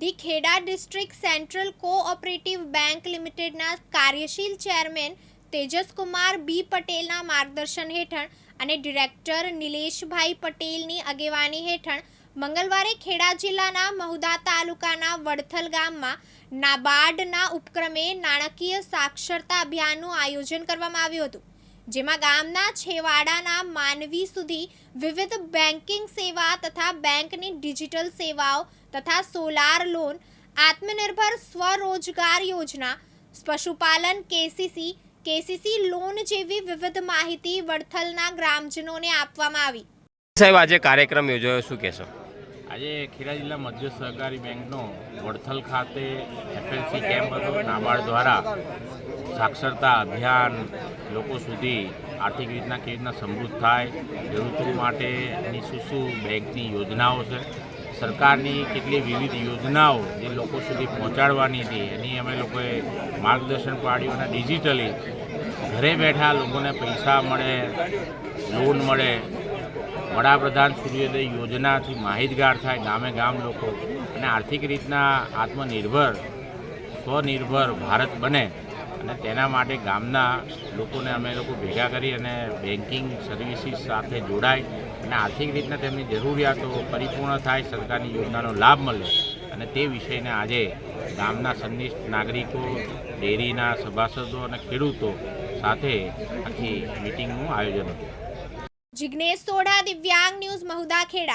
The Kheda district central cooperative bank લિમિટેડના કાર્યશીલ chairman Tejaskumar B પટેલના માર્ગદર્શન હેઠળ અને ડિરેક્ટર નિલેશભાઈ પટેલની આગેવાની હેઠળ મંગળવારે ખેડા જિલ્લાના મહુદા તાલુકાના વડથલ ગામમાં નાબાર્ડના ઉપક્રમે નાણાકીય સાક્ષરતા અભિયાનનું આયોજન કરવામાં આવ્યું હતું. જેમાં ગામના છેવાડાના માનવી સુધી વિવિધ બેન્કિંગ સેવા તથા બેંકની ડિજિટલ સેવાઓ તથા સોલાર લોન આત્મનિર્ભર સ્વરોજગાર યોજના પશુપાલન કેસીસી કેસીસી લોન જેવી વિવિધ માહિતી વડથલના ગ્રામજનોને આપવામાં આવી. સાહેબ આજે કાર્યક્રમ યોજાયો શું કહેશો? આજે ખેડા જિલ્લા મધ્ય સહકારી બેંકનો વડથલ ખાતે એફએલસી કેમ્પ હતો નાબાર્ડ દ્વારા સાક્ષરતા, અભિયાન લોકો સુધી આર્થિક રીતના કેવી રીતના સમૃદ્ધ થાય, ખેડૂતો માટેની શું શું બેંકની યોજનાઓ છે, સરકારની કેટલી વિવિધ યોજનાઓ જે લોકો સુધી પહોંચાડવાની હતી એની અમે લોકોએ માર્ગદર્શન પાડ્યું અને ડિજિટલી ઘરે બેઠા લોકોને પૈસા મળે લોન મળે, વડાપ્રધાન સૂર્યોદય યોજનાથી માહિતગાર થાય ગામે ગામ લોકો. અને આર્થિક રીતના આત્મનિર્ભર, સ્વનિર્ભર ભારત બને. અને તેના માટે ગામના લોકોને અમે લોકો ભેગા કરી અને બેન્કિંગ સર્વિસીસ સાથે જોડાય અને આર્થિક રીતના તેમની જરૂરિયાતો પરિપૂર્ણ થાય, સરકારની યોજનાનો લાભ મળે અને તે વિષયને આજે ગામના સંનિષ્ઠ નાગરિકો, ડેરીના સભાસદો અને ખેડૂતો સાથે આખી મિટિંગનું આયોજન હતું. જિગ્નેશ સોઢા, દિવ્યાંગ ન્યૂઝ, મહુદા ખેડા.